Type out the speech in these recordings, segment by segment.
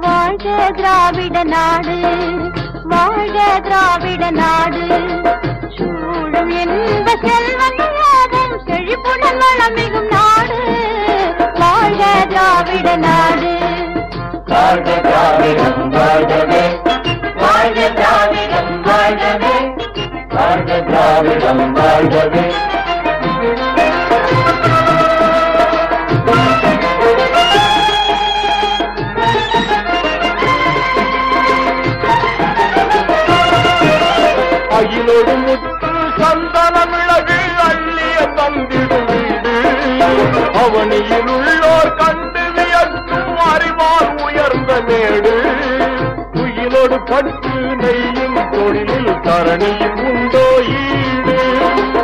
வாழ்க திராவிட நாடு வாழ்க திராவிட நாடு. திராவிட நாடு. வாழ்க திராவிடம் வாழ்கவே வாழ்க திராவிடம் வாழ்கவே வாழ்க திராவிடம் வாழ்கவே அகிலோடு முத்து சந்தன மிளகு அள்ளிய தந்திடும் வீடு. அவனியில் உள்ளோர் உயர்ந்த மேடு. குயிலோடு கட்டு நெய்யும் தொழிலில் தரணியும் உண்டோ ஈடு.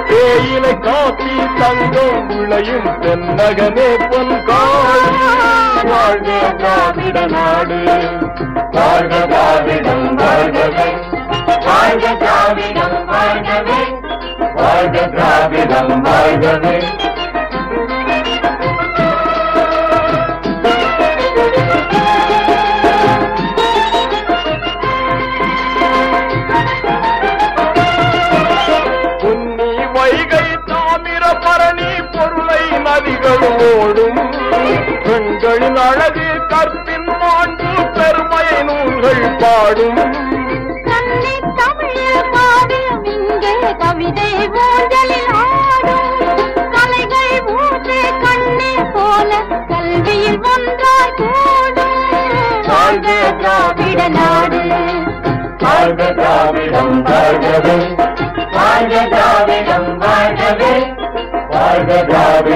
தேயிலை காப்பி தங்கம் விளையும் தென்னகமே பொன் காடு வாழ்க திராவிட நாடு. வாழ்க திராவிடம் வாழ்கவே. வாழ்க திராவிடம் கற்பின் மாண்பு பெருமையை நூல்கள் பாடும். கன்னி தமிழில் காவியம் இங்கே கவிதை ஊஞ்சலில் ஆடும். கலைகள் ஊற்றே கண்ணே போல கல்வியில் ஒன்றாய் கூடும். வாழ்க திராவிட நாடு. வாழ்க திராவிடம் வாழ்கவே. வாழ்க திராவிடம் வாழ்கவே. வாழ்க திராவிடம்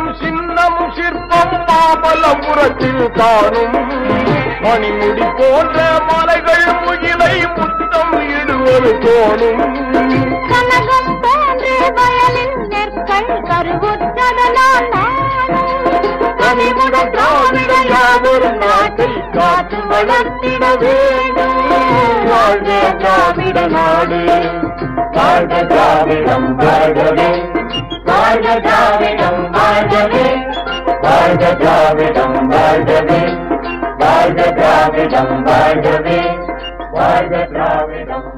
கவரும் சின்னமும் சிற்பம் மாமல்லபுரத்தில் காணும் மணிமுடி போன்ற மலைகள் முகிலை முத்தம் இடுவது தோணும். கனகம் போன்ற வயலின் நெற்கள் கருவுற்றதனால் கனிவுடன் திராவிட யாவரும் நாட்டில் காத்து வளர்த்திட வேண்டும். வாழ்க திராவிட நாடு. வாழ்க திராவிடம் வாழ்கவே வாழ்க திராவிடம் வாழ்க திராவிடம் வாழ்கவே வாழ்க திராவிடம் வாழ்கவே வாழ்க திராவிடம்